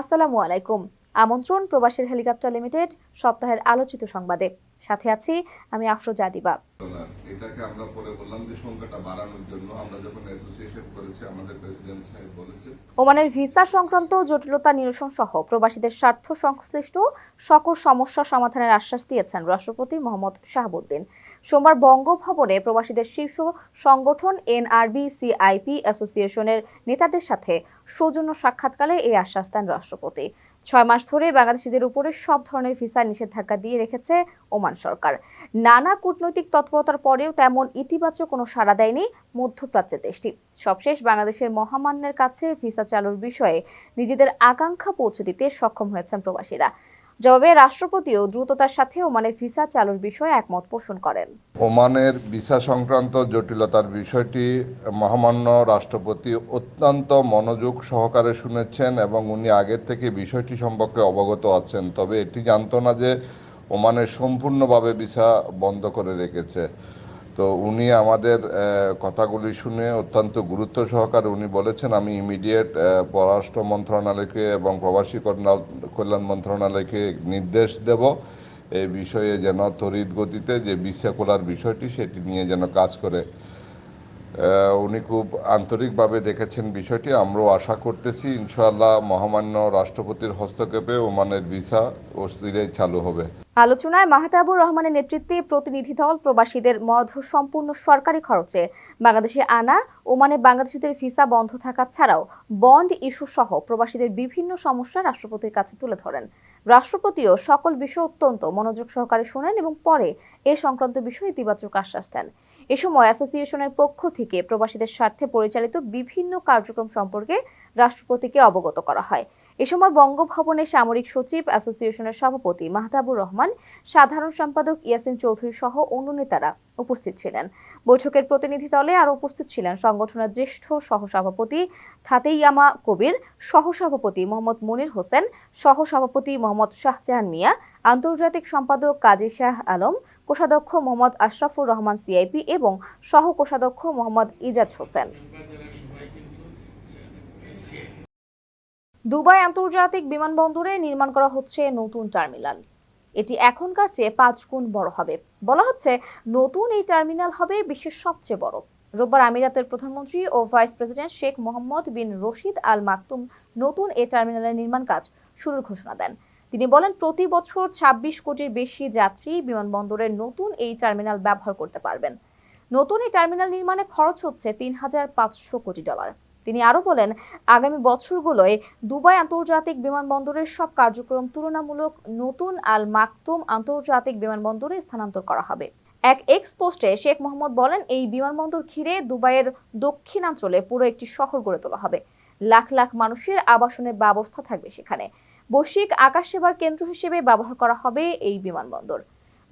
আসসালামু আলাইকুম। আমন্ত্রণ প্রবাসীর হেলিকপ্টার লিমিটেড সপ্তাহের আলোচিত সংবাদে। সাথে আছি আমি আফরোজা দিবা। এটাকে আমরা পরে বললাম যে সংখ্যাটা বাড়ানোর জন্য আমরা যখন অ্যাসোসিয়েশন করেছি আমাদের প্রেসিডেন্ট সাহেব বলেছে। ওমানের ভিসা সংক্রান্ত জটিলতা নিরসন সহ প্রবাসীদের স্বার্থ সংশ্লিষ্ট সকল সমস্যা সমাধানের আশ্বাস দিয়েছেন রাষ্ট্রপতি মোহাম্মদ শাহাবুদ্দিন। সোমবার বঙ্গভবনে প্রবাসীদের শীর্ষ সংগঠন এনআরবি সিআইপি অ্যাসোসিয়েশনের নেতাদের সাথে সৌজন্য সাক্ষাৎকালে এই আশ্বাস দেন রাষ্ট্রপতি। ছয় মাস ধরে বাংলাদেশিদের উপরে সব ধরনের ভিসা নিষেধাজ্ঞা দিয়ে রেখেছে ওমান সরকার। নানা কূটনৈতিক তৎপরতার পরেও তেমন ইতিবাচক কোনো সাড়া দেয়নি মধ্যপ্রাচ্যের দেশটি। সবশেষ বাংলাদেশের মহামান্যের কাছে ভিসা চালুর বিষয়ে নিজেদের আকাঙ্ক্ষা পৌঁছে দিতে সক্ষম হয়েছেন প্রবাসীরা। জবাবে রাষ্ট্রপতিও দ্রুততার সাথে ওমানে ভিসা চালুর বিষয়ে একমত পোষণ করেন। ওমানের ভিসা সংক্রান্ত জটিলতার বিষয়টি মহামান্য রাষ্ট্রপতি অত্যন্ত মনোযোগ সহকারে শুনেছেন এবং উনি আগের থেকে বিষয়টি সম্পর্কে অবগত আছেন। তবে এটি জানত না যে ওমানের সম্পূর্ণভাবে ভিসা বন্ধ করে রেখেছে। তো উনি আমাদের কথাগুলি শুনে অত্যন্ত গুরুত্ব সহকারে উনি বলেছেন, আমি ইমিডিয়েট পররাষ্ট্র মন্ত্রণালয়কে এবং প্রবাসী কল্যাণ- মন্ত্রণালয়কে নির্দেশ দেব এই বিষয়ে যেন তড়িৎ গতিতে যে ভিসা খোলার বিষয়টি সেটি নিয়ে যেন কাজ করে। উনি খুব আন্তরিকভাবে দেখেছেন বিষয়টি। আমরাও আশা করতেছি ইনশাআল্লাহ মহামান্য রাষ্ট্রপতির হস্তক্ষেপে ওমানের ভিসা অস্থিরেই চালু হবে। আলোচনায় মাহতাবুর রহমানের নেতৃত্বে প্রতিনিধি দল প্রবাসীদের মধ্য সম্পূর্ণ সরকারি খরচে বাংলাদেশে আনা, ওমানে বাংলাদেশিদের ভিসা বন্ধ থাকা ছাড়াও বন্ড ইস্যু সহ প্রবাসীদের বিভিন্ন সমস্যা রাষ্ট্রপতির কাছে তুলে ধরেন। রাষ্ট্রপতিও সকল বিষয় অত্যন্ত মনোযোগ সহকারে শোনেন এবং পরে এ সংক্রান্ত বিষয়ে ইতিবাচক আশ্বাস দেন। এ সময় অ্যাসোসিয়েশনের পক্ষ থেকে প্রবাসীদের স্বার্থে পরিচালিত বিভিন্ন কার্যক্রম সম্পর্কে রাষ্ট্রপতিকে অবগত করা হয়। এ সময় বঙ্গভবনে সামরিক সচিব অ্যাসোসিয়েশনের সভাপতি মাহতাবুর রহমান, সাধারণ সম্পাদক ইয়াসিন চৌধুরী সহ অন্য নেতারা উপস্থিত ছিলেন। বৈঠকের প্রতিনিধি দলে আরও উপস্থিত ছিলেন সংগঠনের জ্যেষ্ঠ সহসভাপতি থাতেইয়ামা কবির, সহসভাপতি মোহাম্মদ মনির হোসেন, সহসভাপতি মোহাম্মদ শাহজাহান মিয়া, আন্তর্জাতিক সম্পাদক কাজী শাহ আলম, কোষাধ্যক্ষ মোহাম্মদ আশরাফুর রহমান সিআইপি এবং সহ কোষাধ্যক্ষ মোহাম্মদ ইজাজ হোসেন। দুবাই আন্তর্জাতিক বিমানবন্দরে নির্মাণ করা হচ্ছে নতুন টার্মিনাল। এটি এখনকার চেয়ে পাঁচ গুণ বড় হবে। বলা হচ্ছে, নতুন এই টার্মিনাল হবে বিশ্বের সবচেয়ে বড়। রোববার আমিরাতের প্রধানমন্ত্রী ও vice president Sheikh Mohammed bin Rashid Al Maktoum নতুন এই টার্মিনালের নির্মাণ কাজ শুরুর ঘোষণা দেন। তিনি বলেন, প্রতি বছর ২৬ কোটির বেশি যাত্রী বিমানবন্দরের নতুন এই টার্মিনাল ব্যবহার করতে পারবেন। নতুন এই টার্মিনাল নির্মাণে খরচ হচ্ছে তিন হাজার পাঁচশো কোটি ডলার। তিনি আরও বলেন, আগামী বছরগুলোয় দুবাই আন্তর্জাতিক বিমানবন্দরের সব কার্যক্রম তুলনামূলক নতুন আল মাকতুম আন্তর্জাতিক বিমানবন্দরে স্থানান্তর করা হবে। এক এক্স পোস্টে শেখ মোহাম্মদ বলেন, এই বিমানবন্দর ঘিরে দুবাইয়ের দক্ষিণাঞ্চলে পুরো একটি শহর গড়ে তোলা হবে। লাখ লাখ মানুষের আবাসনের ব্যবস্থা থাকবে সেখানে। বৈশ্বিক আকাশ সেবার কেন্দ্র হিসেবে ব্যবহার করা হবে এই বিমানবন্দর।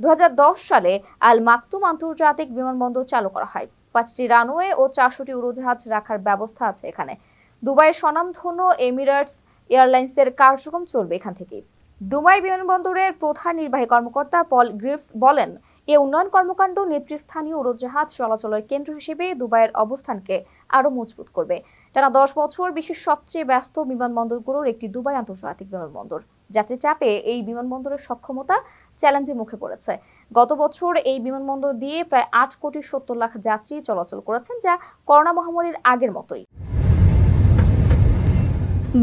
দু হাজার দশ সালে আল মাকতুম আন্তর্জাতিক বিমানবন্দর চালু করা হয়। পাঁচটি রানওয়ে ও চারশোটি উড়োজাহাজ রাখার ব্যবস্থা আছে এখানে। দুবাইয়ের স্বনামধন্য এমিরেটস এয়ারলাইন্সের কার্যক্রম চলবে এখান থেকেই দুবাই বিমানবন্দরের প্রধান নির্বাহী কর্মকর্তা পল গ্রিপস বলেন, এ উন্নয়ন কর্মকাণ্ড নেতৃস্থানীয় উড়োজাহাজ চলাচলের কেন্দ্র হিসেবে দুবাইয়ের অবস্থানকে আরও মজবুত করবে। টানা দশ বছর বিশ্বের সবচেয়ে ব্যস্ত বিমানবন্দরগুলোর একটি দুবাই আন্তর্জাতিক বিমানবন্দর। যাত্রী চাপে এই বিমানবন্দরের সক্ষমতা চ্যালেঞ্জের মুখে পড়েছে। গত বছর এই বিমানবন্দর দিয়ে প্রায় আট কোটি সত্তর লাখ যাত্রী চলাচল করেছেন, যা করোনা মহামারীর আগের মতোই।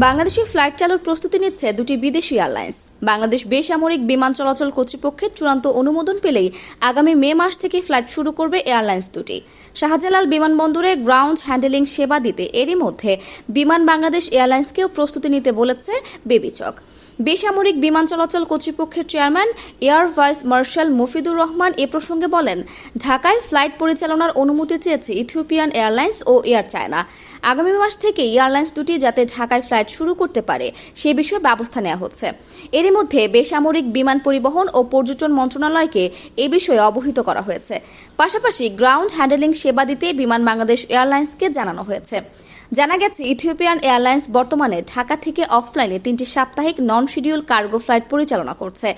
বাংলাদেশে ফ্লাইট চালুর প্রস্তুতি নিচ্ছে দুটি বিদেশি এয়ারলাইন্স। বাংলাদেশ বেসামরিক বিমান চলাচল কর্তৃপক্ষের চূড়ান্ত অনুমোদন পেলেই আগামী মে মাস থেকে ফ্লাইট শুরু করবে এয়ারলাইন্স দুটি। শাহজালাল বিমানবন্দরে গ্রাউন্ড হ্যান্ডেলিং সেবা দিতে এরই মধ্যে বিমান বাংলাদেশ এয়ারলাইন্সকেও প্রস্তুতি নিতে বলেছে বেবিচক। বেসামরিক বিমান চলাচল কর্তৃপক্ষের chairman, air vice marshal Mofidur Rahman এ প্রসঙ্গে বলেন, ঢাকায় ফ্লাইট পরিচালনার অনুমতি চেয়েছে ইথিওপিয়ান এয়ারলাইন্স ও এয়ার চায়না। আগামী মাস থেকে এয়ারলাইন্স দুটি যাতে ঢাকায় ফ্লাইট শুরু করতে পারে, সে বিষয়ে ব্যবস্থা নেওয়া হচ্ছে। এরই মধ্যে বেসামরিক বিমান পরিবহন ও পর্যটন মন্ত্রণালয়কে এ বিষয়ে অবহিত করা হয়েছে। পাশাপাশি গ্রাউন্ড হ্যান্ডেলিং সেবা দিতে বিমান বাংলাদেশ এয়ারলাইন্সকে জানানো হয়েছে। জানা গেছে, ইথিওপিয়ান এয়ারলাইন্স বর্তমানে ঢাকা থেকে অফলাইনে তিনটি সাপ্তাহিক নন শিডিউল কার্গো ফ্লাইট পরিচালনা করছে।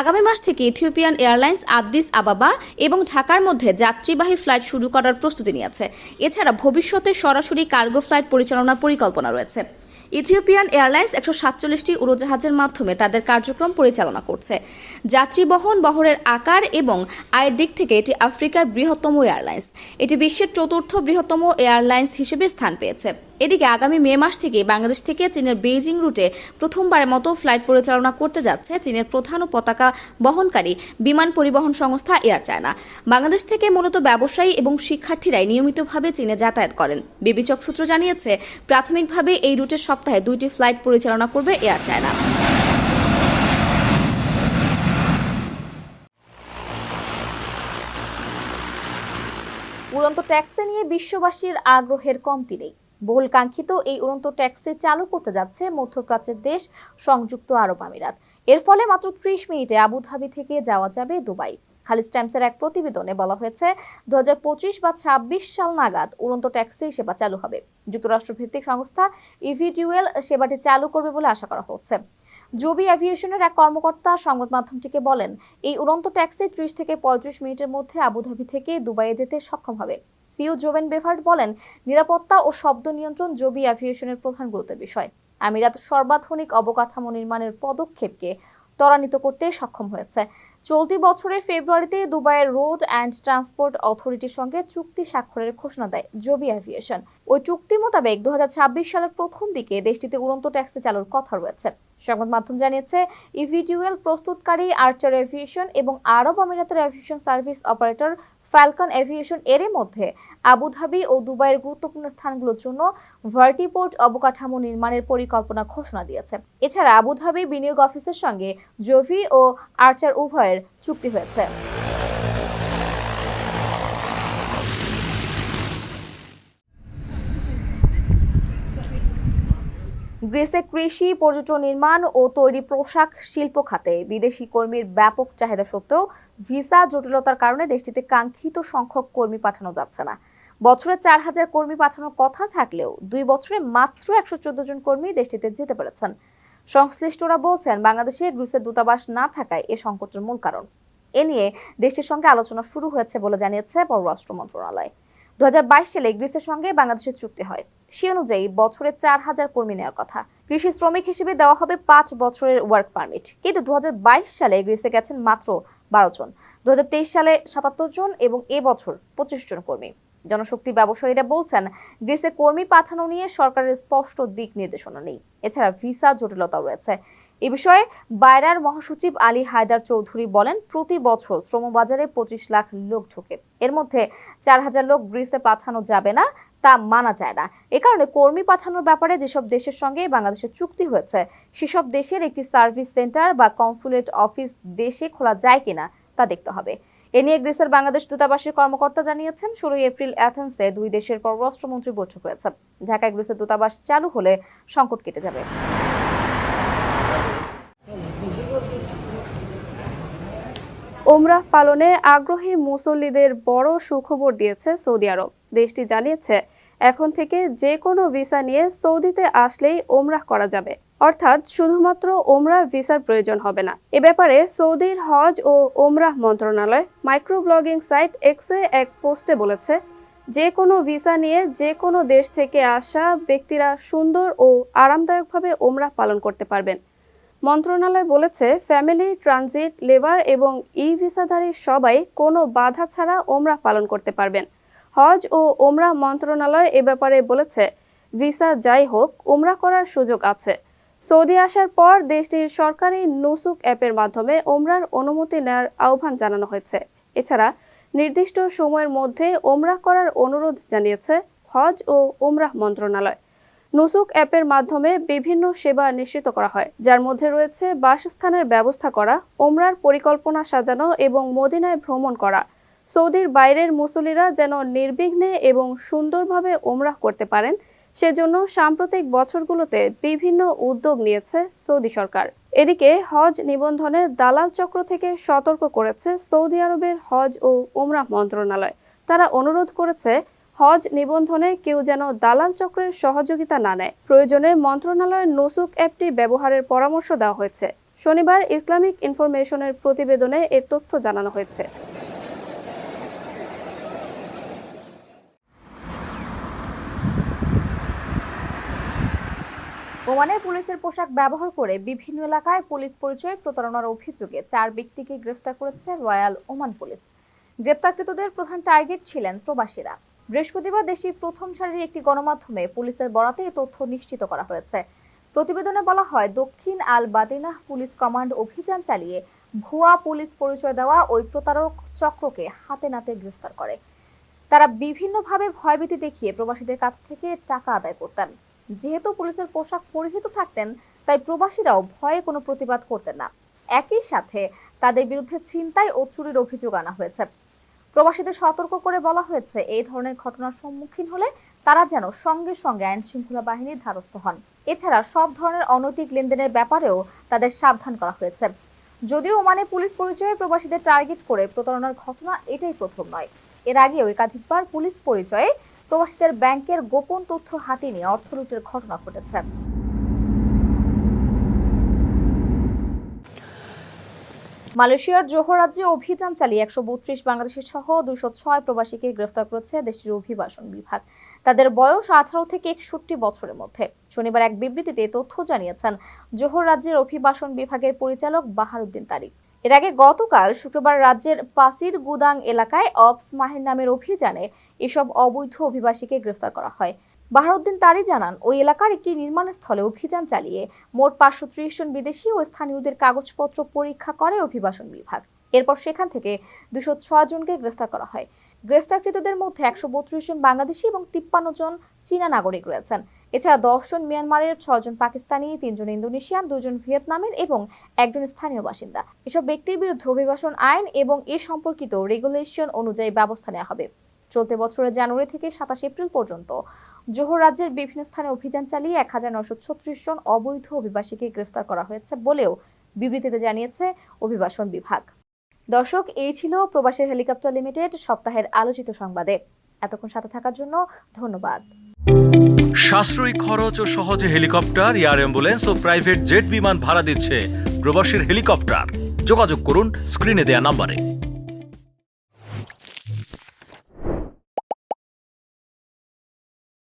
আগামী মাস থেকে ইথিওপিয়ান এয়ারলাইন্স আদ্দিস আবাবা এবং ঢাকার মধ্যে যাত্রীবাহী ফ্লাইট শুরু করার প্রস্তুতি নিয়েছে। এছাড়া ভবিষ্যতে সরাসরি কার্গো ফ্লাইট পরিচালনার পরিকল্পনা রয়েছে। ইথিওপিয়ান এয়ারলাইন্স একশো সাতচল্লিশটি উড়োজাহাজের মাধ্যমে তাদের কার্যক্রম পরিচালনা করছে। যাত্রী বহন বহরের আকার এবং আয়ের দিক থেকে এটি আফ্রিকার বৃহত্তম এয়ারলাইন্স। এটি বিশ্বের চতুর্থ বৃহত্তম এয়ারলাইন্স হিসেবে স্থান পেয়েছে। এদিকে আগামী মে মাস থেকে বাংলাদেশ থেকে চীনের বেইজিং রুটে প্রথমবারের মতো ফ্লাইট পরিচালনা করতে যাচ্ছে চীনের প্রধান ও পতাকা বহনকারী বিমান পরিবহন সংস্থা এয়ার চায়না। বাংলাদেশ থেকে মূলত ব্যবসায়ী এবং শিক্ষার্থীরাই নিয়মিতভাবে চীনে যাতায়াত করেন। বিবিচক সূত্র জানিয়েছে, প্রাথমিকভাবে এই রুটের সপ্তাহে দুইটি ফ্লাইট পরিচালনা করবে এয়ার চায়না। উড়ন্ত ট্যাক্সি নিয়ে বিশ্ববাসীর আগ্রহের কমতি নেই। বহুল কাঙ্ক্ষিত এই উড়ন্ত ট্যাক্সি চালু করতে যাচ্ছে মধ্যপ্রাচ্যের দেশ, সংযুক্ত আরব আমিরাত। এর ফলে মাত্র ত্রিশ মিনিটে আবুধাবি থেকে যাওয়া যাবে দুবাই। খালিজ টাইমসের এক প্রতিবেদনে বলা হয়েছে দু হাজার পঁচিশ বা ছাব্বিশ সাল নাগাদ উড়ন্ত ট্যাক্সি সেবা চালু হবে। যুক্তরাষ্ট্রভিত্তিক সংস্থা ইভিডিউএল সেবাটি চালু করবে বলে আশা করা হচ্ছে। জবি অ্যাভিয়েশনের এক কর্মকর্তা সংবাদ মাধ্যমটিকে বলেন, এই উড়ন্ত ট্যাক্সি ত্রিশ থেকে পঁয়ত্রিশ মিনিটের মধ্যে আবুধাবি থেকে দুবাইয়ে যেতে সক্ষম হবে। সিও জোবেন বেভার্ট বলেন, নিরাপত্তা ও শব্দ নিয়ন্ত্রণ জবি অ্যাভিয়েশনের প্রধান গুরুত্বের বিষয়। আমিরাত সর্বাধুনিক অবকাঠামো নির্মাণের পদক্ষেপকে ত্বরান্বিত করতে সক্ষম হয়েছে। চলতি বছরের ফেব্রুয়ারিতে দুবাইয়ের রোড অ্যান্ড ট্রান্সপোর্ট অথরিটির সঙ্গে চুক্তি স্বাক্ষরের ঘোষণা দেয় জবি অ্যাভিয়েশন ওই চুক্তি মোতাবেক দু হাজার ছাব্বিশ সালের প্রথম দিকে দেশটিতে উড়ন্ত ট্যাক্সি চালুর কথা রয়েছে। সংবাদ মাধ্যম জানিয়েছে ইভিডিউএল প্রস্তুতকারী আর্চার এভিয়েশন এবং আরব আমিরাতের aviation service operator Falcon Aviation এর মধ্যে আবুধাবি ও দুবাইয়ের গুরুত্বপূর্ণ স্থানগুলোর জন্য ভার্টিপোর্ট অবকাঠামো নির্মাণের পরিকল্পনা ঘোষণা দিয়েছে। এছাড়া আবুধাবি বিনিয়োগ অফিসের সঙ্গে জভি ও আর্চার উভয়ের চুক্তি হয়েছে। গ্রিসে কৃষি, পর্যটন নির্মাণ ও তৈরি পোশাক শিল্প খাতে বিদেশি কর্মীর ব্যাপক চাহিদা সত্ত্বেও ভিসা জটিলতার কারণে দেশটিতে কাঙ্ক্ষিত সংখ্যক কর্মী পাঠানো যাচ্ছে না। বছরে চার হাজার কর্মী পাঠানোর কথা থাকলেও দুই বছরে মাত্র একশো চোদ্দ জন কর্মী দেশটিতে যেতে পেরেছেন। সংশ্লিষ্টরা বলছেন, বাংলাদেশে গ্রিসের দূতাবাস না থাকায় এ সংকটের মূল কারণ। এ নিয়ে দেশটির সঙ্গে আলোচনা শুরু হয়েছে বলে জানিয়েছে পররাষ্ট্র মন্ত্রণালয়। দু হাজার বাইশ সালে গ্রিসের সঙ্গে বাংলাদেশের চুক্তি হয়। সে অনুযায়ী বছরে চার হাজার কর্মী নেওয়ার কথা। কৃষি শ্রমিক হিসেবে দেওয়া হবে পাঁচ বছরের ওয়ার্ক পারমিট কিন্তু দুহাজার বাইশ সালে গ্রিসে গেছেন মাত্র বারো জন। দুই হাজার তেইশ সালে সাতাত্তর জন এবং এ বছর পঁচিশ জন কর্মী। জনশক্তি ব্যবসায়ীরা বলছেন, গ্রিসে কর্মী পাঠানো নিয়ে সরকারের স্পষ্ট দিক নির্দেশনা নেই। এছাড়া ভিসা জটিলতাও রয়েছে। এ বিষয়ে বায়রার মহাসচিব আলী হায়দার চৌধুরী বলেন, প্রতি বছর শ্রমবাজারে পঁচিশ লাখ লোক ঢোকে। এর মধ্যে চার হাজার লোক গ্রিসে পাঠানো যাবে না, তা মানা যায় না। এ কারণে কর্মী পাঠানোর ব্যাপারে যেসব দেশের সঙ্গে বাংলাদেশের চুক্তি হয়েছে, সেসব দেশের একটি সার্ভিস সেন্টার বা কনসুলেট অফিস দেশে খোলা যায় কিনা, তা দেখতে হবে। এ নিয়ে গ্রিসের বাংলাদেশ দূতাবাসের কর্মকর্তা জানিয়েছেন, ষোলোই এপ্রিল অ্যাথেন্সে দুই দেশের পররাষ্ট্রমন্ত্রী বৈঠক হয়েছে। ঢাকায় গ্রিসের দূতাবাস চালু হলে সংকট কেটে যাবে। ওমরাহ পালনে আগ্রহী মুসল্লিদের বড় সুখবর দিয়েছে সৌদি আরব। দেশটি জানিয়েছে, এখন থেকে যে কোনো ভিসা নিয়ে সৌদিতে আসলেই ওমরাহ করা যাবে। অর্থাৎ শুধুমাত্র ওমরাহ ভিসার প্রয়োজন হবে না। এ ব্যাপারে সৌদির হজ ও ওমরাহ মন্ত্রণালয় মাইক্রো ব্লগিং সাইট এক্সে এক পোস্টে বলেছে, যে কোনো ভিসা নিয়ে যে কোনো দেশ থেকে আসা ব্যক্তিরা সুন্দর ও আরামদায়কভাবে ওমরাহ পালন করতে পারবেন। মন্ত্রণালয় বলেছে, ফ্যামিলি, ট্রানজিট, লেবার এবং ই ভিসাধারী সবাই কোনো বাধা ছাড়া ওমরাহ পালন করতে পারবেন। হজ ও ওমরাহ মন্ত্রণালয় এ ব্যাপারে বলেছে, ভিসা যাই হোক, ওমরা করার সুযোগ আছে। সৌদি আসার পর দেশটির সরকারি নুসুক অ্যাপের মাধ্যমে ওমরার অনুমতি নেওয়ার আহ্বান জানানো হয়েছে। এছাড়া নির্দিষ্ট সময়ের মধ্যে ওমরাহ করার অনুরোধ জানিয়েছে হজ ও ওমরাহ মন্ত্রণালয়। নুসুক অ্যাপের মাধ্যমে বিভিন্ন সেবা নিশ্চিত করা হয়, যার মধ্যে রয়েছে বাসস্থানের ব্যবস্থা করা, ওমরার পরিকল্পনা সাজানো এবং মদিনায় ভ্রমণ করা। সৌদির বাইরের মুসলিরা যেন নির্বিঘ্নে এবং সুন্দরভাবে ওমরাহ করতে পারেন, সেজন্য সাম্প্রতিক বছরগুলোতে বিভিন্ন উদ্যোগ নিয়েছে সৌদি সরকার। এদিকে হজ নিবন্ধনে দালাল চক্র থেকে সতর্ক করেছে সৌদি আরবের হজ ও ওমরাহ মন্ত্রণালয়। তারা অনুরোধ করেছে হজ নিবন্ধনে কেউ যেন দালাল চক্রের সহযোগিতা না নেয়। প্রয়োজনে মন্ত্রণালয়ের নসুক অ্যাপটি ব্যবহারের পরামর্শ দেওয়া হয়েছে। শনিবার ইসলামিক ইনফরমেশনের প্রতিবেদনে এ তথ্য জানানো হয়েছে। ওমানে পুলিশের পোশাক ব্যবহার করে বিভিন্ন এলাকায় পুলিশ পরিচয় প্রতারণার অভিযোগে চার ব্যক্তিকে গ্রেফতার করেছে রয়্যাল ওমান পুলিশ। গ্রেপ্তারকৃতদের প্রধান টার্গেট ছিলেন প্রবাসীরা। বৃহস্পতিবার দেশটির প্রথম সারির একটি গণমাধ্যমে পুলিশের বরাতে এই তথ্য নিশ্চিত করা হয়েছে। প্রতিবেদনে বলা হয়, দক্ষিণ আল বাতিনাহ পুলিশ কমান্ড অভিযান চালিয়ে ভুয়া পুলিশ পরিচয় দেওয়া ওই প্রতারক চক্রকে হাতে নাতে গ্রেফতার করে। তারা বিভিন্নভাবে ভয়ভীতি দেখিয়ে প্রবাসীদের কাছ থেকে টাকা আদায় করতেন। যেহেতু পুলিশের পোশাক পরিহিত থাকতেন, তাই প্রবাসীরাও ভয়ে কোনো প্রতিবাদ করতেন না। একই সাথে তাদের বিরুদ্ধে ছিনতাই ও চুরির অভিযোগ আনা হয়েছে। প্রবাসীদের সতর্ক করে বলা হয়েছে, এই ধরনের ঘটনার সম্মুখীন হলে তারা যেন সঙ্গে সঙ্গে আইন শৃঙ্খলা বাহিনীর ধারস্থ হন। এছাড়া সব ধরনের অনৈতিক লেনদেনের ব্যাপারেও তাদের সাবধান করা হয়েছে। যদিও ওমানে পুলিশ পরিচয়ে প্রবাসীদের টার্গেট করে প্রতারণার ঘটনা এটাই প্রথম নয়। এর আগেও একাধিকবার পুলিশ পরিচয়ে প্রবাসীদের ব্যাংকের গোপন তথ্য হাতে নিয়ে অর্থ লুটের ঘটনা ঘটেছে। মালয়েশিয়ার জোহর রাজ্যে অভিযান চালিয়ে একশো বত্রিশ বাংলাদেশি সহ দুশো ছয় প্রবাসীকে গ্রেফতার করেছে দেশটির অভিবাসন বিভাগ। তাদের বয়স আঠারো থেকে একষট্টি বছরের মধ্যে। শনিবার এক বিবৃতিতে তথ্য জানিয়েছেন জোহর রাজ্যের অভিবাসন বিভাগের পরিচালক বাহারুদ্দিন তারিক। এর আগে গতকাল শুক্রবার রাজ্যের পাসির গুদাং এলাকায় অপস মাহির নামের অভিযানে এসব অবৈধ অভিবাসীকে গ্রেফতার করা হয়। বাহারুদ্দিন তারি জানান, ওই এলাকার একটি নির্মাণ স্থলে অভিযান চালিয়ে মোট পাঁচশো ত্রিশ জন বিদেশি ও স্থানীয়দের কাগজপত্র পরীক্ষা করে অভিবাসন বিভাগ। এরপর সেখান থেকে দুশো ছয় জনকে গ্রেফতার করা হয়। গ্রেফতারকৃতদের মধ্যে একশো বত্রিশ জন বাংলাদেশি এবং তিপ্পান্ন জন চীনা নাগরিক রয়েছেন। এছাড়া দশ জন মিয়ানমারের ছজন পাকিস্তানি তিনজন ইন্দোনেশিয়ান দুজন ভিয়েতনামের এবং একজন স্থানীয় বাসিন্দা। এসব ব্যক্তির বিরুদ্ধে অভিবাসন আইন এবং এ সম্পর্কিত রেগুলেশন অনুযায়ী ব্যবস্থা নেওয়া হবে। চলতি বছরের জানুয়ারি থেকে সাতাশ এপ্রিল পর্যন্ত জোহর রাজ্যের বিভিন্ন স্থানে অভিযান চালিয়ে এক হাজার নশো ছত্রিশ জন অবৈধ অভিবাসীকে গ্রেফতার করা হয়েছে বলেও বিবৃতিতে জানিয়েছে অভিবাসন বিভাগ। দর্শক, এই ছিল প্রবাসী হেলিকপ্টার লিমিটেড সপ্তাহের আলোচিত সংবাদে। এতক্ষণ সাথে থাকার জন্য ধন্যবাদ। সাশ্রয়ী খরচ ও সহজে হেলিকপ্টার, এয়ার অ্যাম্বুলেন্স ও প্রাইভেট জেট বিমান ভাড়া দিচ্ছে প্রবাসীর হেলিকপ্টার। যোগাযোগ করুন স্ক্রিনে দেয়া নাম্বারে।